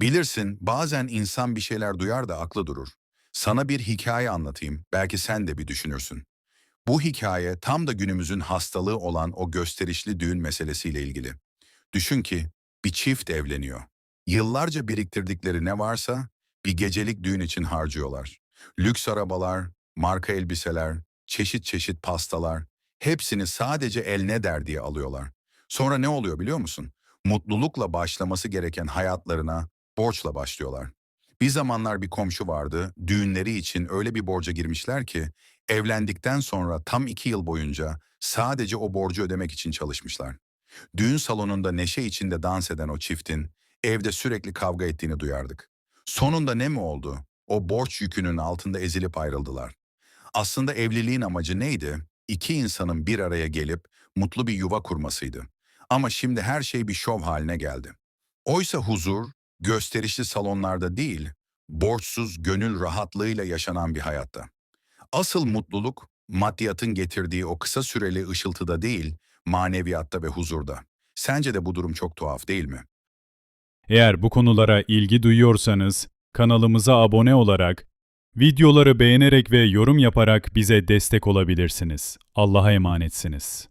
Bilirsin bazen insan bir şeyler duyar da aklı durur. Sana bir hikaye anlatayım, belki sen de bir düşünürsün. Bu hikaye tam da günümüzün hastalığı olan o gösterişli düğün meselesiyle ilgili. Düşün ki bir çift evleniyor. Yıllarca biriktirdikleri ne varsa bir gecelik düğün için harcıyorlar. Lüks arabalar, marka elbiseler, çeşit çeşit pastalar, hepsini sadece el ne der diye alıyorlar. Sonra ne oluyor biliyor musun? Mutlulukla başlaması gereken hayatlarına borçla başlıyorlar. Bir zamanlar bir komşu vardı, düğünleri için öyle bir borca girmişler ki, evlendikten sonra tam iki yıl boyunca sadece o borcu ödemek için çalışmışlar. Düğün salonunda neşe içinde dans eden o çiftin, evde sürekli kavga ettiğini duyardık. Sonunda ne mi oldu? O borç yükünün altında ezilip ayrıldılar. Aslında evliliğin amacı neydi? İki insanın bir araya gelip mutlu bir yuva kurmasıydı. Ama şimdi her şey bir şov haline geldi. Oysa huzur, gösterişli salonlarda değil, borçsuz gönül rahatlığıyla yaşanan bir hayatta. Asıl mutluluk, maddiyatın getirdiği o kısa süreli ışıltıda değil, maneviyatta ve huzurda. Sence de bu durum çok tuhaf değil mi? Eğer bu konulara ilgi duyuyorsanız kanalımıza abone olarak, videoları beğenerek ve yorum yaparak bize destek olabilirsiniz. Allah'a emanetsiniz.